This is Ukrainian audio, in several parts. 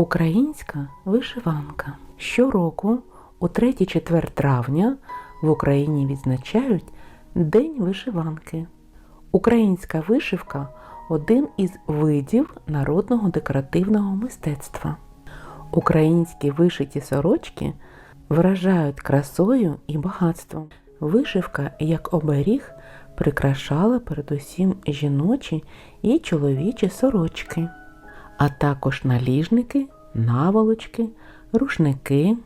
Українська вишиванка. Щороку, у 3-4 травня, в Україні відзначають День вишиванки. Українська вишивка один із видів народного декоративного мистецтва. Українські вишиті сорочки вражають красою і багатством. Вишивка як оберіг прикрашала передусім жіночі і чоловічі сорочки, а також наліжники, наволочки, рушники.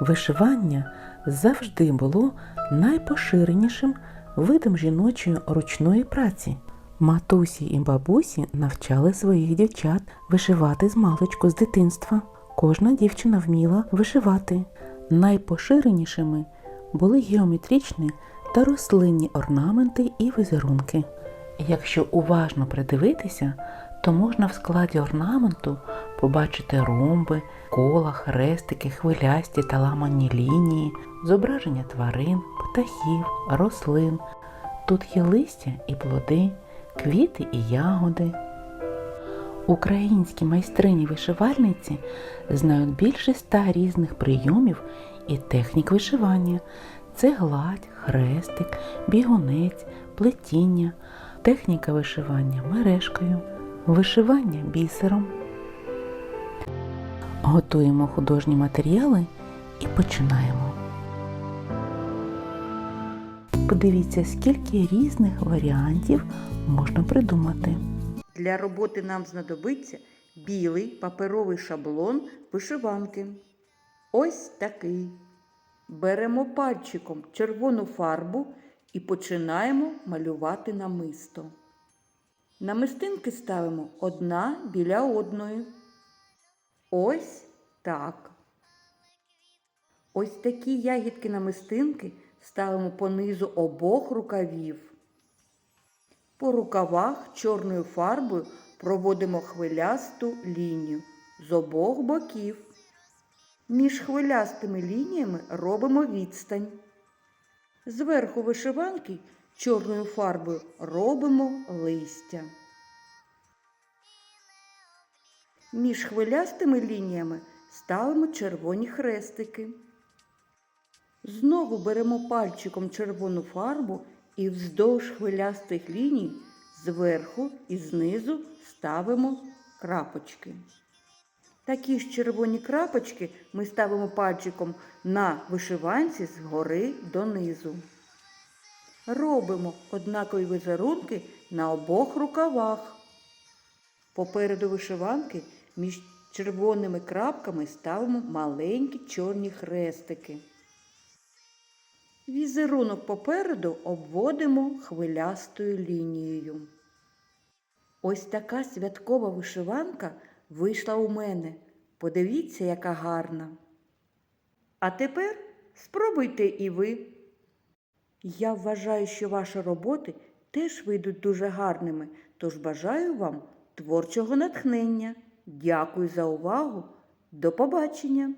Вишивання завжди було найпоширенішим видом жіночої ручної праці. Матусі і бабусі навчали своїх дівчат вишивати з маличку з дитинства. Кожна дівчина вміла вишивати. Найпоширенішими були геометричні та рослинні орнаменти і візерунки. Якщо уважно придивитися, то можна в складі орнаменту побачити ромби, кола, хрестики, хвилясті та ламані лінії, зображення тварин, птахів, рослин. Тут є листя і плоди, квіти і ягоди. Українські майстрині вишивальниці знають більше ста різних прийомів і технік вишивання. Це гладь, хрестик, бігунець, плетіння, техніка вишивання мережкою, вишивання бісером. Готуємо художні матеріали і починаємо. Подивіться, скільки різних варіантів можна придумати. Для роботи нам знадобиться білий паперовий шаблон вишиванки. Ось такий. Беремо пальчиком червону фарбу і починаємо малювати намисто. Намистинки ставимо одна біля одної. Ось так. Ось такі ягідки намистинки ставимо по низу обох рукавів. По рукавах чорною фарбою проводимо хвилясту лінію з обох боків. Між хвилястими лініями робимо відстань. Зверху вишиванки чорною фарбою робимо листя. Між хвилястими лініями ставимо червоні хрестики. Знову беремо пальчиком червону фарбу і вздовж хвилястих ліній зверху і знизу ставимо крапочки. Такі ж червоні крапочки ми ставимо пальчиком на вишиванці згори донизу. Робимо однакові візерунки на обох рукавах. Попереду вишиванки між червоними крапками ставимо маленькі чорні хрестики. Візерунок попереду обводимо хвилястою лінією. Ось така святкова вишиванка вийшла у мене. Подивіться, яка гарна. А тепер спробуйте і ви. Я вважаю, що ваші роботи теж вийдуть дуже гарними, тож бажаю вам творчого натхнення. Дякую за увагу. До побачення!